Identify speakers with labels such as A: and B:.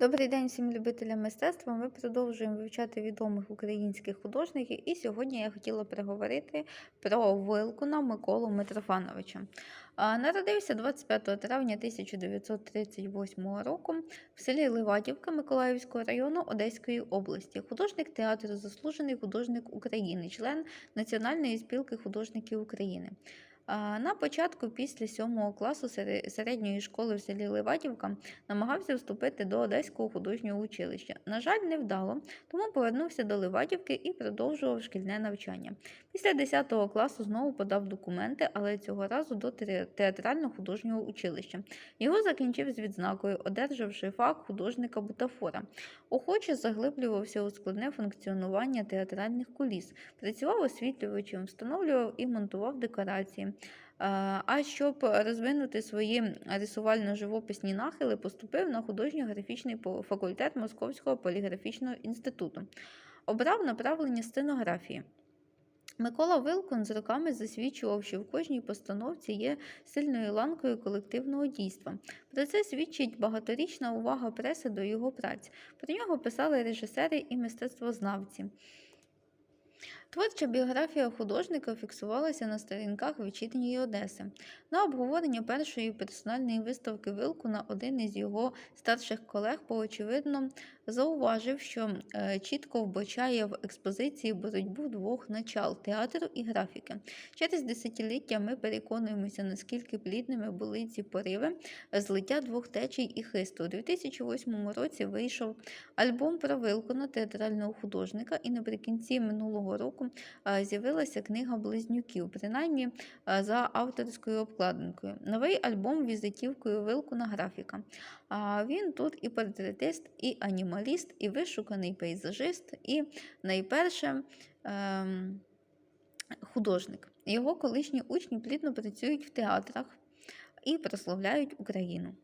A: Добрий день всім любителям мистецтва. Ми продовжуємо вивчати відомих українських художників, і сьогодні я хотіла переговорити про Вилкуна Миколу Митрофановича. Народився 25 травня 1938 року в селі Ливадівка Миколаївського району Одеської області. Художник театру, заслужений художник України, член Національної спілки художників України. На початку після 7 класу сере- середньої школи в селі Ливадівка намагався вступити до Одеського художнього училища. На жаль, не вдало, тому повернувся до Ливадівки і продовжував шкільне навчання. Після 10 класу знову подав документи, але цього разу до театрально-художнього училища. Його закінчив з відзнакою, одержавши фах художника бутафора. Охоче заглиблювався у складне функціонування театральних куліс, працював освітлювачем, встановлював і монтував декорації. А а щоб розвинути свої рисувально-живописні нахили, поступив на художньо-графічний факультет Московського поліграфічного інституту. Обрав направлення сценографії. Микола Вилкун з роками засвідчував, що в кожній постановці є сильною ланкою колективного дійства. Про це свідчить багаторічна увага преси до його праць. Про нього писали режисери і мистецтвознавці. Творча біографія художника фіксувалася на сторінках вечірньої Одеси. На обговорення першої персональної виставки Вилкуна один із його старших колег поочевидно зауважив, що е, чітко вбачає в експозиції боротьбу двох начал театру і графіки. Через десятиліття ми переконуємося, наскільки плідними були ці пориви злиття двох течій і хисту. У 2008 році вийшов альбом про Вилкуна театрального художника, і наприкінці минулого року з'явилася книга близнюків, принаймні за авторською обкладинкою. Новий альбом візитівкою Вилкуна графіка. А він тут і портретист, і анімаліст, і вишуканий пейзажист, і найперше. Ем, художник. Його колишні учні плідно працюють в театрах і прославляють Україну.